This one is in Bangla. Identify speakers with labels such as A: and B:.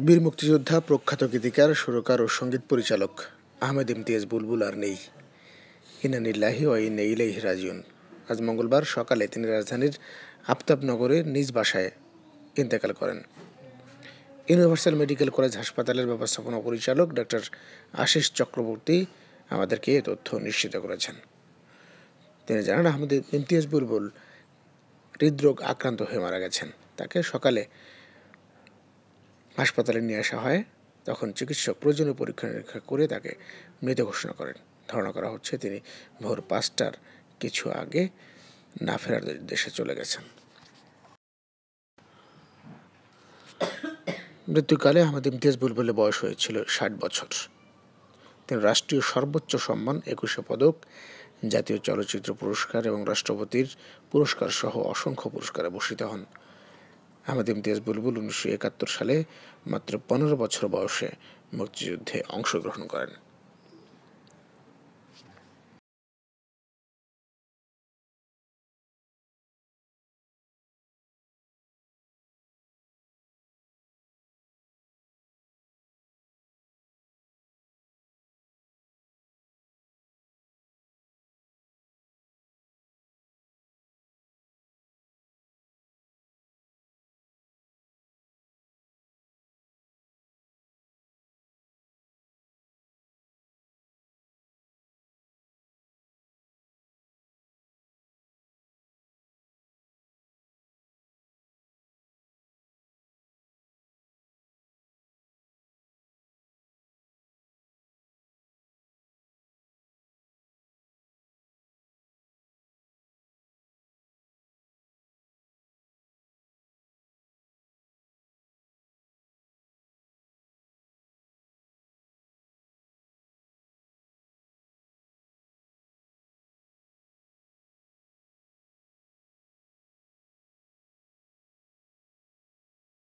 A: বীর মুক্তিযোদ্ধা প্রখ্যাত গীতিকার, সুরকার ও সংগীত পরিচালক আহমেদ ইমতিয়াজ বুলবুল আর নেই। ইনানিল্লাহি ও ইন্না ইলাইহি রাজিউন। আজ মঙ্গলবার সকালে তিনি রাজধানীর আফতাবনগরে নিজ বাসায় ইন্তেকাল করেন। ইউনিভার্সাল মেডিকেল কলেজ হাসপাতালের ব্যবস্থাপনা পরিচালক ডক্টর আশিস চক্রবর্তী আমাদেরকে এ তথ্য নিশ্চিত করেছেন। তিনি জানান, আহমেদ ইমতিয়াজ বুলবুল হৃদরোগ আক্রান্ত হয়ে মারা গেছেন। তাকে সকালে হাসপাতালে নিয়ে আসা হয়, তখন চিকিৎসক প্রয়োজনীয় পরীক্ষা নিরীক্ষা করে তাকে মৃত ঘোষণা করেন। ধারণা করা হচ্ছে তিনি ভোর পাঁচটার কিছু আগে না ফেরার দেশে চলে গেছেন। মৃত্যুকালে আহমেদ ইমতিয়াজ বুলবুলের বয়স হয়েছিল ষাট বছর। তিনি রাষ্ট্রীয় সর্বোচ্চ সম্মান, একুশে পদক, জাতীয় চলচ্চিত্র পুরস্কার এবং রাষ্ট্রপতির পুরস্কার সহ অসংখ্য পুরস্কারে ভূষিত হন। আহমেদ ইমতিয়াজ বুলবুল উনিশশো একাত্তর সালে মাত্র পনেরো বছর বয়সে মুক্তিযুদ্ধে অংশগ্রহণ করেন।